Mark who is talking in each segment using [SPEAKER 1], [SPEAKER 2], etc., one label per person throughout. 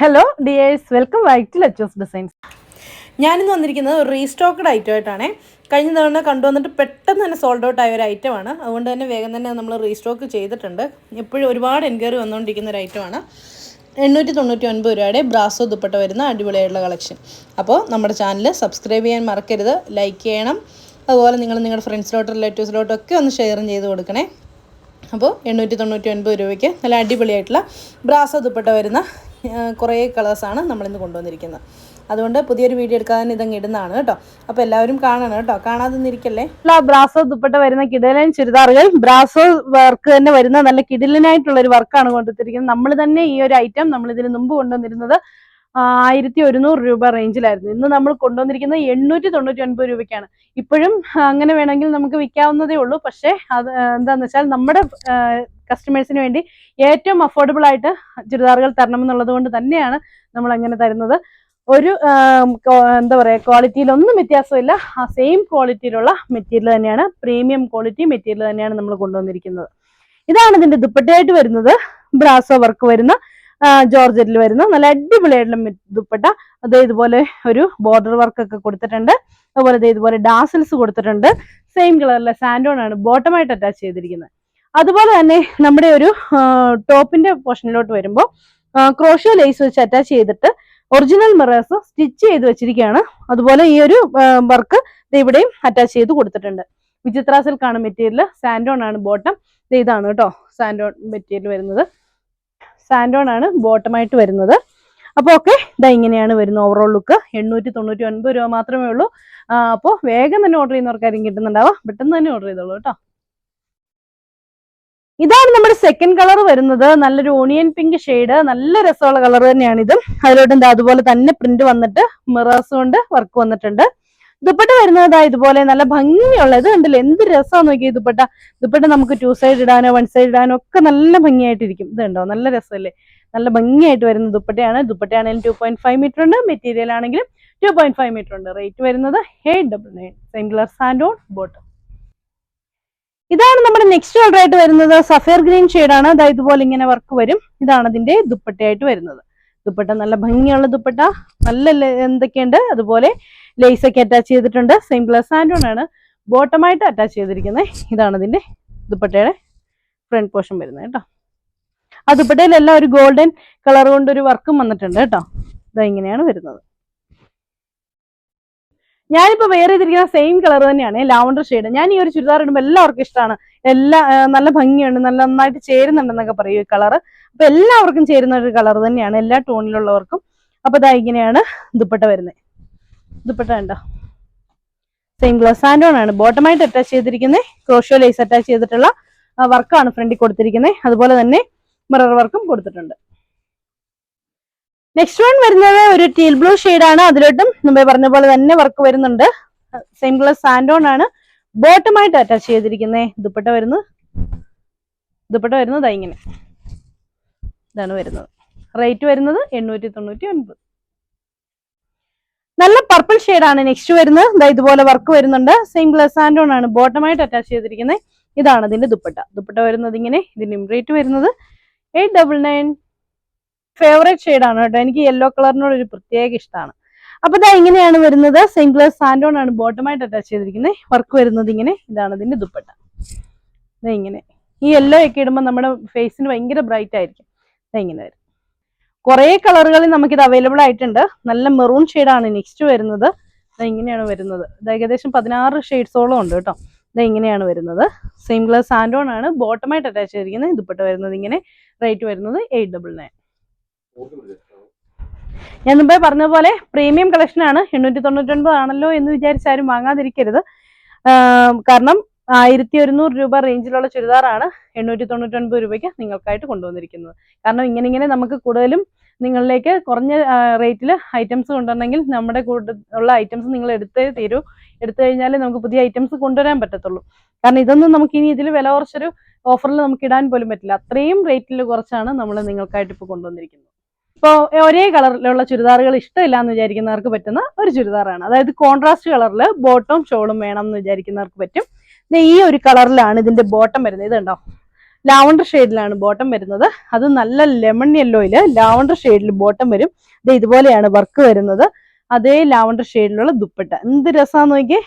[SPEAKER 1] Hello dears welcome back to Lachos designs ഞാനിന്ന് വന്നിരിക്കുന്നത് ഒരു റീസ്റ്റോക്ക്ഡ് ഐറ്റം ആയിട്ടാണ്. കഴിഞ്ഞ തവണ കണ്ടുവന്നിട്ട് പെട്ടെന്ന് തന്നെ സോൾഡ് ഔട്ട് ആയ ഒരു ഐറ്റമാണ് അതുകൊണ്ട് തന്നെ വേഗം തന്നെ നമ്മൾ റീസ്റ്റോക്ക് ചെയ്തിട്ടുണ്ട്. എപ്പോഴും ഒരുപാട് എൻക്വയറി വന്നുകൊണ്ടിരിക്കുന്ന ഒരു ഐറ്റമാണ് എണ്ണൂറ്റി തൊണ്ണൂറ്റി ഒൻപത് രൂപയുടെ ബ്രാസോ ദുപ്പട്ട വരുന്ന അടിപൊളിയായിട്ടുള്ള കളക്ഷൻ അപ്പോൾ നമ്മുടെ ചാനൽ സബ്സ്ക്രൈബ് ചെയ്യാൻ മറക്കരുത്. ലൈക്ക് ചെയ്യണം. അതുപോലെ നിങ്ങൾ നിങ്ങളുടെ ഫ്രണ്ട്സിലോട്ട് റിലേറ്റീവ്സിലോട്ടും ഒക്കെ ഒന്ന് ഷെയറും ചെയ്ത് കൊടുക്കണേ. അപ്പോൾ എണ്ണൂറ്റി തൊണ്ണൂറ്റി ഒൻപത് രൂപയ്ക്ക് നല്ല അടിപൊളിയായിട്ടുള്ള ബ്രാസോ ദുപ്പട്ട വരുന്ന കുറേ കളേഴ്സാണ് നമ്മളിന്ന് കൊണ്ടുവന്നിരിക്കുന്നത്. അതുകൊണ്ട് പുതിയൊരു വീഡിയോ എടുക്കാൻ ഇതങ്ങ് ഇടുന്നതാണ് കേട്ടോ. അപ്പൊ എല്ലാവരും കാണണം കേട്ടോ. കാണാതെ ഇരിക്കല്ലേ ബ്രാസോ ദുപ്പട്ട വരുന്ന കിടലൻ ചുരിദാറുകൾ. ബ്രാസോ വർക്ക് തന്നെ വരുന്ന നല്ല കിടലിനായിട്ടുള്ള ഒരു വർക്കാണ് കൊണ്ടുവന്നിരിക്കുന്നത്. നമ്മൾ തന്നെ ഈ ഒരു ഐറ്റം നമ്മൾ ഇതിന് മുമ്പ് കൊണ്ടുവന്നിരുന്നത് ആയിരത്തി ഒരുന്നൂറ് രൂപ റേഞ്ചിലായിരുന്നു ഇന്ന് നമ്മൾ കൊണ്ടുവന്നിരിക്കുന്നത് എണ്ണൂറ്റി തൊണ്ണൂറ്റി ഒൻപത് രൂപയ്ക്കാണ്. ഇപ്പോഴും അങ്ങനെ വേണമെങ്കിൽ നമുക്ക് വിൽക്കാവുന്നതേ ഉള്ളൂ. പക്ഷേ അത് എന്താണെന്ന് വെച്ചാൽ നമ്മുടെ കസ്റ്റമേഴ്സിന് വേണ്ടി ഏറ്റവും അഫോർഡബിൾ ആയിട്ട് ചുരിദാറുകൾ തരണം എന്നുള്ളത് കൊണ്ട് തന്നെയാണ് നമ്മൾ അങ്ങനെ തരുന്നത്. ഒരു എന്താ പറയുക ക്വാളിറ്റിയിലൊന്നും വ്യത്യാസമില്ല. ആ സെയിം ക്വാളിറ്റിയിലുള്ള മെറ്റീരിയൽ തന്നെയാണ് പ്രീമിയം ക്വാളിറ്റി മെറ്റീരിയൽ തന്നെയാണ് നമ്മൾ കൊണ്ടുവന്നിരിക്കുന്നത്. ഇതാണ് ഇതിന്റെ ദുപ്പട്ടയായിട്ട് വരുന്നത്. ബ്രാസോ വർക്ക് വരുന്ന ജോർജറ്റിൽ വരുന്ന നല്ല അടിപൊളിയായിട്ടുള്ള ദുപ്പട്ട. അതേ ഇതുപോലെ ഒരു ബോർഡർ വർക്ക് ഒക്കെ കൊടുത്തിട്ടുണ്ട്. അതുപോലെ ഇതുപോലെ ഡാസിൽസ് കൊടുത്തിട്ടുണ്ട്. സെയിം കളറിലെ സാൻഡോൺ ആണ് ബോട്ടമായിട്ട് അറ്റാച്ച് ചെയ്തിരിക്കുന്നത്. അതുപോലെ തന്നെ നമ്മുടെ ഒരു ടോപ്പിന്റെ പോർഷനിലോട്ട് വരുമ്പോൾ ക്രോഷ്യോ ലേസ് വെച്ച് അറ്റാച്ച് ചെയ്തിട്ട് ഒറിജിനൽ മിറേഴ്സ് സ്റ്റിച്ച് ചെയ്ത് വെച്ചിരിക്കുകയാണ്. അതുപോലെ ഈ ഒരു വർക്ക് ഇവിടെയും അറ്റാച്ച് ചെയ്ത് കൊടുത്തിട്ടുണ്ട്. വിചിത്ര സിൽക്കാണ് മെറ്റീരിയൽ സാൻഡോൺ ആണ് ബോട്ടം. ഇതാണ് കേട്ടോ സാൻഡോൺ മെറ്റീരിയൽ വരുന്നത്. സാൻഡോൺ ആണ് ബോട്ടമായിട്ട് വരുന്നത്. അപ്പോൾ ഓക്കെ ഇതാ ഇങ്ങനെയാണ് വരുന്നത് ഓവറോൾ ലുക്ക് എണ്ണൂറ്റി തൊണ്ണൂറ്റി ഒൻപത് രൂപ മാത്രമേ ഉള്ളൂ. അപ്പോൾ വേഗം തന്നെ ഓർഡർ ചെയ്യുന്നവർക്കായിരിക്കും കിട്ടുന്നുണ്ടാവുക. പെട്ടെന്ന് തന്നെ ഓർഡർ ചെയ്തോളൂ കേട്ടോ. ഇതാണ് നമ്മുടെ സെക്കൻഡ് കളർ വരുന്നത്. നല്ലൊരു ഓണിയൻ പിങ്ക് ഷെയ്ഡ് നല്ല രസമുള്ള കളർ തന്നെയാണ് ഇത് അതിലോട്ട് എന്താ അതുപോലെ തന്നെ പ്രിന്റ് വന്നിട്ട് മിറേഴ്സ് കൊണ്ട് വർക്ക് വന്നിട്ടുണ്ട്. ദുപ്പട്ട വരുന്നത് ഇതുപോലെ നല്ല ഭംഗിയുള്ള ഇത് കണ്ടില്ലേ? എന്ത് രസമാണ് നോക്കി ദുപ്പട്ട. ദുപ്പട്ട നമുക്ക് ടു സൈഡ് ഇടാനോ വൺ സൈഡ് ഇടാനോ ഒക്കെ നല്ല ഭംഗിയായിട്ടിരിക്കും. ഇത് നല്ല രസമല്ലേ? നല്ല ഭംഗിയായിട്ട് വരുന്ന ദുപ്പട്ടയാണ്. ദുപ്പട്ടയാണെങ്കിലും ടു പോയിന്റ് ഫൈവ് മീറ്റർ ഉണ്ട്. മെറ്റീരിയൽ ആണെങ്കിലും ടു പോയിന്റ് ഫൈവ് മീറ്റർ ഉണ്ട്. റേറ്റ് വരുന്നത് eight double nine same colour santoon bottom ഇതാണ് നമ്മുടെ നെക്സ്റ്റ് കളർ ആയിട്ട് വരുന്നത് സഫേർ ഗ്രീൻ ആണ്. അതായത് ഇതുപോലെ ഇങ്ങനെ വർക്ക് വരും. ഇതാണ് അതിന്റെ ദുപ്പട്ടയായിട്ട് വരുന്നത്. ദുപ്പട്ട നല്ല ഭംഗിയുള്ള ദുപ്പട്ട. നല്ല എന്തൊക്കെയുണ്ട്? അതുപോലെ ലേസ് ഒക്കെ അറ്റാച്ച് ചെയ്തിട്ടുണ്ട്. സെയിം പ്ലസ് സാൻഡോൺ ആണ്. ബോട്ടമായിട്ട് അറ്റാച്ച് ചെയ്തിരിക്കുന്നത്. ഇതാണ് അതിന്റെ ദുപ്പട്ടയുടെ ഫ്രണ്ട് പോർഷൻ വരുന്നത് കേട്ടോ. ആ ദുപ്പട്ടയിലെല്ലാം ഒരു ഗോൾഡൻ കളർ കൊണ്ട് ഒരു വർക്കും വന്നിട്ടുണ്ട് കേട്ടോ. ഇതാ ഇങ്ങനെയാണ് വരുന്നത്. ഞാനിപ്പോ വേറെ ചെയ്തിരിക്കുന്ന സെയിം കളർ തന്നെയാണ് ലാവണ്ടർ ഷെയ്ഡ് ഞാൻ ഈ ഒരു ചുരിദാർ ഇടുമ്പോൾ എല്ലാവർക്കും ഇഷ്ടമാണ് എല്ലാ നല്ല ഭംഗിയുണ്ട് നല്ല നന്നായിട്ട് ചേരുന്നുണ്ടെന്നൊക്കെ പറയും ഈ കളർ അപ്പൊ എല്ലാവർക്കും ചേരുന്ന ഒരു കളർ തന്നെയാണ് എല്ലാ ടോണിലുള്ളവർക്കും അപ്പൊ ഇതാ ഇങ്ങനെയാണ് ദുപ്പട്ട വരുന്നത് ദുപ്പട്ട ഉണ്ടോ സെയിം ഗ്ലാസ് സാൻഡോൺ ആണ്. ബോട്ടമായിട്ട് അറ്റാച്ച് ചെയ്തിരിക്കുന്നത് ക്രോഷോ ലേസ് അറ്റാച്ച് ചെയ്തിട്ടുള്ള വർക്കാണ് ഫ്രണ്ടിൽ കൊടുത്തിരിക്കുന്നത് അതുപോലെ തന്നെ മിറർ വർക്കും കൊടുത്തിട്ടുണ്ട്. നെക്സ്റ്റ് വൺ വരുന്നത് ഒരു ടീൽ ബ്ലൂ ആണ്. അതിലോട്ടും മുമ്പേ പറഞ്ഞ പോലെ തന്നെ വർക്ക് വരുന്നുണ്ട്. സെയിം കളർ സാൻഡോൺ ആണ്. ബോട്ടമായിട്ട് അറ്റാച്ച് ചെയ്തിരിക്കുന്നത് ദുപ്പട്ട വരുന്നു. ദുപ്പട്ട വരുന്നത് ഇങ്ങനെ. ഇതാണ് വരുന്നത്. റേറ്റ് വരുന്നത് എണ്ണൂറ്റി തൊണ്ണൂറ്റി ഒൻപത് നല്ല പർപ്പിൾ ആണ് നെക്സ്റ്റ് വരുന്നത്. ഇതുപോലെ വർക്ക് വരുന്നുണ്ട്. സെയിം ഗ്ലസ് സാൻഡോൺ ആണ്. ബോട്ടമായിട്ട് അറ്റാച്ച് ചെയ്തിരിക്കുന്നത് ഇതാണ് ഇതിന്റെ ദുപ്പട്ട. ദുപ്പട്ട വരുന്നത് ഇങ്ങനെ. ഇതിന്റെ റേറ്റ് വരുന്നത് എയ്റ്റ് ഡബിൾ നയൻ ഫേവറേറ്റ് ആണ് കേട്ടോ. എനിക്ക് യെല്ലോ കളറിനോട് ഒരു പ്രത്യേക ഇഷ്ടമാണ് അപ്പൊ ഇതാ ഇങ്ങനെയാണ് വരുന്നത്. സെയിം ഗ്ലാസ് സാൻഡോൺ ആണ് ബോട്ടമായിട്ട് അറ്റാച്ച് ചെയ്തിരിക്കുന്നത്. വർക്ക് വരുന്നത് ഇങ്ങനെ. ഇതാണ് ഇതിന്റെ ദുപ്പട്ട. ഇങ്ങനെ. ഈ യെല്ലോ ഒക്കെ ഇടുമ്പോൾ നമ്മുടെ ഫേസിന് ഭയങ്കര ബ്രൈറ്റ് ആയിരിക്കും. ഇങ്ങനെ വരും. കുറേ കളറുകളിൽ നമുക്കിത് അവൈലബിൾ ആയിട്ടുണ്ട്. നല്ല മെറൂൺ ആണ് നെക്സ്റ്റ് വരുന്നത്. ഇങ്ങനെയാണ് വരുന്നത്. ഇത് ഏകദേശം പതിനാറ് ഷെയ്ഡ്സോളം ഉണ്ട് കേട്ടോ. ഇതാ ഇങ്ങനെയാണ് വരുന്നത്. സെയിം ഗ്ലാസ് സാൻഡോൺ ആണ് ബോട്ടമായിട്ട് അറ്റാച്ച് ചെയ്തിരിക്കുന്നത്. ദുപ്പട്ട വരുന്നത് ഇങ്ങനെ. റേറ്റ് വരുന്നത് എയ്റ്റ് ഡബിൾ നയൻ ഞാൻ മുമ്പേ പറഞ്ഞ പോലെ പ്രീമിയം കളക്ഷൻ ആണ്. എണ്ണൂറ്റി തൊണ്ണൂറ്റൊൻപത് ആണല്ലോ എന്ന് വിചാരിച്ചാരും വാങ്ങാതിരിക്കരുത്. കാരണം ആയിരത്തി ഒരുന്നൂറ് രൂപ റേഞ്ചിലുള്ള ചുരിദാറാണ് എണ്ണൂറ്റി തൊണ്ണൂറ്റൊൻപത് രൂപയ്ക്ക് നിങ്ങൾക്കായിട്ട് കൊണ്ടുവന്നിരിക്കുന്നത്. കാരണം ഇങ്ങനെ ഇങ്ങനെ നമുക്ക് കൂടുതലും നിങ്ങളിലേക്ക് കുറഞ്ഞ റേറ്റിൽ ഐറ്റംസ് കൊണ്ടുവരണമെങ്കിൽ നമ്മുടെ കൂടെ ഉള്ള ഐറ്റംസ് നിങ്ങൾ എടുത്തേ തീരൂ. എടുത്തു കഴിഞ്ഞാൽ നമുക്ക് പുതിയ ഐറ്റംസ് കൊണ്ടുവരാൻ പറ്റത്തുള്ളൂ. കാരണം ഇതൊന്നും നമുക്ക് ഇനി ഇതിൽ വില കുറച്ചൊരു ഓഫറിൽ നമുക്ക് ഇടാൻ പോലും പറ്റില്ല. അത്രയും റേറ്റിൽ കുറച്ചാണ് നമ്മൾ നിങ്ങൾക്കായിട്ട് ഇപ്പോൾ കൊണ്ടുവന്നിരിക്കുന്നത്. ഇപ്പോൾ ഒരേ കളറിലുള്ള ചുരിദാറുകൾ ഇഷ്ടമില്ല എന്ന് വിചാരിക്കുന്നവർക്ക് പറ്റുന്ന ഒരു ചുരിദാറാണ്. അതായത് കോൺട്രാസ്റ്റ് കളറിൽ ബോട്ടവും ഷോളും വേണം എന്ന് വിചാരിക്കുന്നവർക്ക് പറ്റും. ഈ ഒരു കളറിലാണ് ഇതിന്റെ ബോട്ടം വരുന്നത്. ഇത് കണ്ടോ? ലാവണ്ടർ ഷെയ്ഡിലാണ് ബോട്ടം വരുന്നത്. അത് നല്ല ലെമൺ യെല്ലോയിൽ ലാവണ്ടർ ഷെയ്ഡിൽ ബോട്ടം വരും. ഇത് ഇതുപോലെയാണ് വർക്ക് വരുന്നത്. അതേ ലാവണ്ടർ ഷെയ്ഡിലുള്ള ദുപ്പട്ട. എന്ത് രസമാണെന്ന് നോക്കിയേ.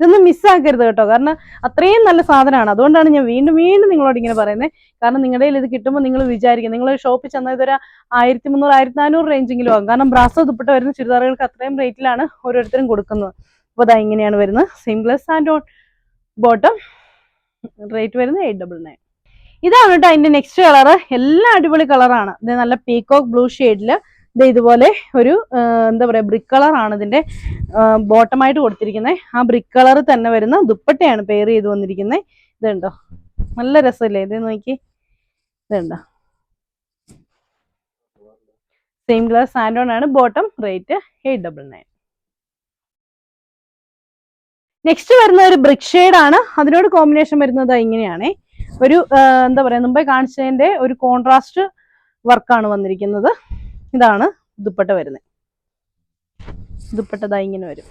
[SPEAKER 1] ഇതൊന്നും മിസ്സാക്കരുത് കേട്ടോ. കാരണം അത്രയും നല്ല സാധനമാണ്. അതുകൊണ്ടാണ് ഞാൻ വീണ്ടും വീണ്ടും നിങ്ങളോട് ഇങ്ങനെ പറയുന്നത് കാരണം നിങ്ങളുടെ കയ്യിൽ ഇത് കിട്ടുമ്പോൾ നിങ്ങൾ വിചാരിക്കും നിങ്ങൾ ഷോപ്പിൽ ചെന്നാൽ ഇതൊരു ആയിരത്തി മുന്നൂറ് ആയിരത്തി നാനൂറ് റേഞ്ചെങ്കിലും ആകും കാരണം ബ്രാസോ ദുപ്പട്ട വരുന്ന ചുരിദാറുകൾക്ക് അത്രയും റേറ്റിലാണ് ഓരോരുത്തരും കൊടുക്കുന്നത്. അപ്പോൾ അതാ ഇങ്ങനെയാണ് വരുന്നത്. Same glass and on bottom rate വരുന്നത് എയ്റ്റ് ഡബിൾ നയൻ ഇതാണ് കേട്ടോ അതിന്റെ നെക്സ്റ്റ് കളർ എല്ലാം അടിപൊളി കളറാണ് ഇത് നല്ല പീക്കോക്ക് ബ്ലൂ ഷെയ്ഡിൽ ഇതുപോലെ ഒരു എന്താ പറയുക ബ്രിക്ക് കളറാണ് ഇതിന്റെ ബോട്ടമായിട്ട് കൊടുത്തിരിക്കുന്നത് ആ ബ്രിക്ക് കളർ തന്നെ വരുന്ന ദുപ്പട്ടയാണ് പെയർ ചെയ്ത് വന്നിരിക്കുന്നത് ഇതുണ്ടോ നല്ല രസമല്ലേ? ഇത് നോക്കി. ഇതുണ്ടോ സെയിം ഗ്ലാസ് സാൻഡോൺ ആണ്. Bottom rate eight double nine next വരുന്ന ഒരു ഷെയ്ഡ് ആണ്. അതിനോട് കോമ്പിനേഷൻ വരുന്നത് ഇങ്ങനെയാണേ. ഒരു എന്താ പറയാ മുമ്പേ കാണിച്ചതിന്റെ ഒരു കോൺട്രാസ്റ്റ് വർക്കാണ് വന്നിരിക്കുന്നത്. ഇതാണ് ദുപ്പട്ട വരുന്നത് ദുപ്പട്ട ഇങ്ങനെ വരും.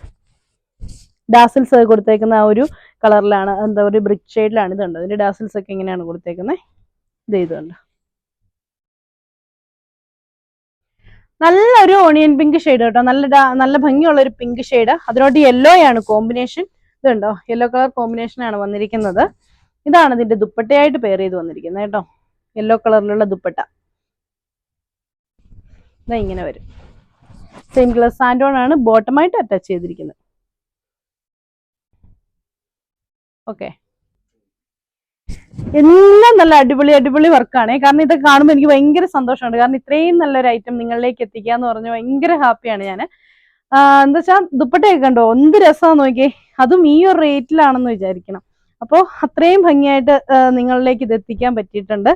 [SPEAKER 1] ഡാസിൽസ് കൊടുത്തേക്കുന്ന ആ ഒരു കളറിലാണ് എന്താ ഒരു ബ്രിക്ക് ഷെയ്ഡിലാണ് ഇതുണ്ട് അതിന്റെ ഡാസിൽസ് ഒക്കെ ഇങ്ങനെയാണ് കൊടുത്തേക്കുന്നത് ഇത് ഇതുണ്ട് നല്ലൊരു ഓണിയൻ പിങ്ക് ഷെയ്ഡ് കേട്ടോ. നല്ല നല്ല ഭംഗിയുള്ള ഒരു പിങ്ക് ഷെയ്ഡ് അതിനോട് യെല്ലോ ആണ് കോമ്പിനേഷൻ ഇതുണ്ടോ യെല്ലോ കളർ കോമ്പിനേഷൻ ആണ് വന്നിരിക്കുന്നത്. ഇതാണ് ഇതിന്റെ ദുപ്പട്ടയായിട്ട് പെയർ ചെയ്ത് വന്നിരിക്കുന്നത് കേട്ടോ. യെല്ലോ കളറിലുള്ള ദുപ്പട്ട. ഇതാ ഇങ്ങനെ വരും. സെയിം കളർ സാൻഡോൺ ആണ് ബോട്ടമായിട്ട് അറ്റാച്ച് ചെയ്തിരിക്കുന്നത്. ഓക്കെ എല്ലാം നല്ല അടിപൊളി അടിപൊളി വർക്കാണ് കാരണം ഇതൊക്കെ കാണുമ്പോൾ എനിക്ക് ഭയങ്കര സന്തോഷമുണ്ട്. കാരണം ഇത്രയും നല്ലൊരു ഐറ്റം നിങ്ങളിലേക്ക് എത്തിക്കുക എന്ന് പറഞ്ഞ് ഭയങ്കര ഹാപ്പിയാണ് ഞാൻ എന്താ വെച്ചാൽ ദുപ്പട്ടയൊക്കെ കണ്ടോ? എന്ത് രസമാണെന്ന് നോക്കിയേ. അതും ഈ ഒരു റേറ്റിലാണെന്ന് വിചാരിക്കണം. അപ്പോൾ അത്രയും ഭംഗിയായിട്ട് നിങ്ങളിലേക്ക് ഇത് എത്തിക്കാൻ പറ്റിയിട്ടുണ്ട്.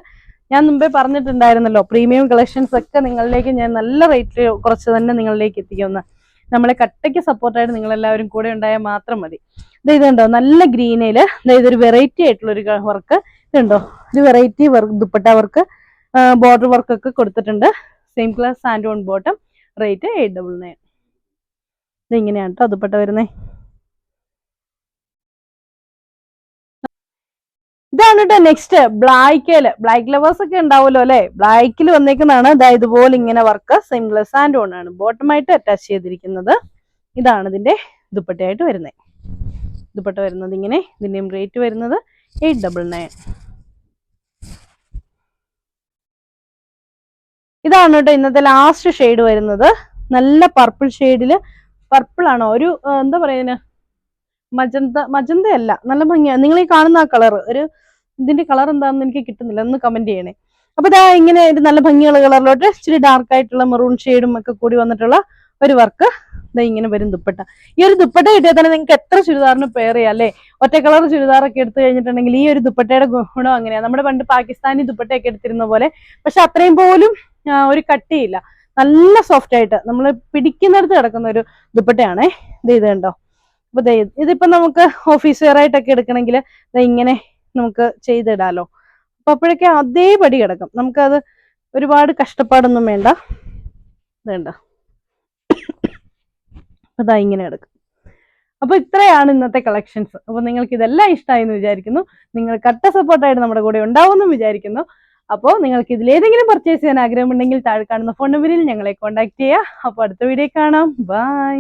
[SPEAKER 1] ഞാൻ മുമ്പേ പറഞ്ഞിട്ടുണ്ടായിരുന്നല്ലോ പ്രീമിയം കളക്ഷൻസ് ഒക്കെ നിങ്ങളിലേക്ക് ഞാൻ നല്ല റേറ്റ് കുറച്ച് തന്നെ നിങ്ങളിലേക്ക് എത്തിക്കുന്ന നമ്മളെ കട്ടയ്ക്ക് സപ്പോർട്ടായിട്ട് നിങ്ങളെല്ലാവരും കൂടെ ഉണ്ടായാൽ മാത്രം മതി. ഇത് ഇതുണ്ടോ നല്ല ഗ്രീനയിൽ ഇതൊരു വെറൈറ്റി ആയിട്ടുള്ള ഒരു വർക്ക് ഇതുണ്ടോ ഒരു variety work dupatta work border work ഒക്കെ കൊടുത്തിട്ടുണ്ട്. Same class sand on bottom rate eight double nine ഇതിങ്ങനെയാണ് കേട്ടോ ദുപ്പട്ട വരുന്നത് ഇതാണ് കേട്ടോ നെക്സ്റ്റ് ബ്ലാക്കിൽ ബ്ലാക്ക് ലവേഴ്സ് ഒക്കെ ഉണ്ടാവുമല്ലോ അല്ലെ? ബ്ലാക്കിൽ വന്നേക്കുന്നതാണ്. ഇതാ ഇതുപോലെ ഇങ്ങനെ വർക്ക് സിംഗ്ലസ് ആൻഡ് ഓൺ ആണ്. ബോട്ടമായിട്ട് അറ്റാച്ച് ചെയ്തിരിക്കുന്നത് ഇതാണ് ഇതിന്റെ ദുപ്പട്ടയായിട്ട് വരുന്നത്. ദുപ്പട്ട വരുന്നത് ഇങ്ങനെ ഇതിന്റെയും റേറ്റ് വരുന്നത് എയ്റ്റ് ഡബിൾ നയൻ ഇതാണ് കേട്ടോ ഇന്നത്തെ ലാസ്റ്റ് ഷെയ്ഡ് വരുന്നത്. നല്ല പർപ്പിൾ ഷെയ്ഡിൽ പർപ്പിൾ ആണോ? ഒരു എന്താ പറയുക മജന്ത മജന്ത അല്ല നല്ല ഭംഗിയാണ് നിങ്ങൾ ഈ കാണുന്ന ആ കളർ ഒരു ഇതിന്റെ കളർ എന്താണെന്ന് എനിക്ക് കിട്ടുന്നില്ല. ഒന്ന് കമന്റ് ചെയ്യണേ. അപ്പൊ ഇതാ ഇങ്ങനെ ഒരു നല്ല ഭംഗിയുള്ള കളറിലോട്ട് ഇച്ചിരി ഡാർക്ക് ആയിട്ടുള്ള മെറൂൺ ഷെയ്ഡും ഒക്കെ കൂടി വന്നിട്ടുള്ള ഒരു വർക്ക് ഇതാ ഇങ്ങനെ വരും ദുപ്പട്ട. ഈ ഒരു ദുപ്പട്ട കിട്ടിയാൽ തന്നെ നിങ്ങൾക്ക് എത്ര ചുരിദാറിന് പെയർ ചെയ്യാം അല്ലേ? ഒറ്റ കളർ ചുരിദാറൊക്കെ എടുത്തു കഴിഞ്ഞിട്ടുണ്ടെങ്കിൽ ഈ ഒരു ദുപ്പട്ടയുടെ ഗുണം അങ്ങനെയാണ് നമ്മുടെ പണ്ട് പാകിസ്ഥാനി ദുപ്പട്ടയൊക്കെ എടുത്തിരുന്ന പോലെ. പക്ഷെ അത്രയും പോലും ഒരു കട്ടിയില്ല. നല്ല സോഫ്റ്റ് ആയിട്ട്. നമ്മൾ പിടിക്കുന്നിടത്ത് കിടക്കുന്ന ഒരു ദുപ്പട്ടയാണേ. ഇത് ഇത് കണ്ടോ? അപ്പൊ ഇതിപ്പോ നമുക്ക് ഓഫീസ് വെയർ ആയിട്ടൊക്കെ എടുക്കണമെങ്കിൽ ഇങ്ങനെ നമുക്ക് ചെയ്തിടാലോ. അപ്പൊ അപ്പോഴൊക്കെ അതേപടി കിടക്കും. നമുക്കത് ഒരുപാട് കഷ്ടപ്പാടൊന്നും വേണ്ട. വേണ്ട. അതാ ഇങ്ങനെ കിടക്കും. അപ്പൊ ഇത്രയാണ് ഇന്നത്തെ കളക്ഷൻസ് അപ്പൊ നിങ്ങൾക്ക് ഇതെല്ലാം ഇഷ്ടമായി എന്ന് വിചാരിക്കുന്നു. നിങ്ങൾ കട്ട സപ്പോർട്ടായിട്ട് നമ്മുടെ കൂടെ ഉണ്ടാവുമെന്ന് വിചാരിക്കുന്നു. അപ്പോൾ നിങ്ങൾക്ക് ഇതിലേതെങ്കിലും പർച്ചേസ് ചെയ്യാൻ ആഗ്രഹമുണ്ടെങ്കിൽ താഴെ കാണുന്ന ഫോൺ നമ്പറിൽ ഞങ്ങളെ കോൺടാക്ട് ചെയ്യുക അപ്പോൾ അടുത്ത വീഡിയോ കാണാം. ബൈ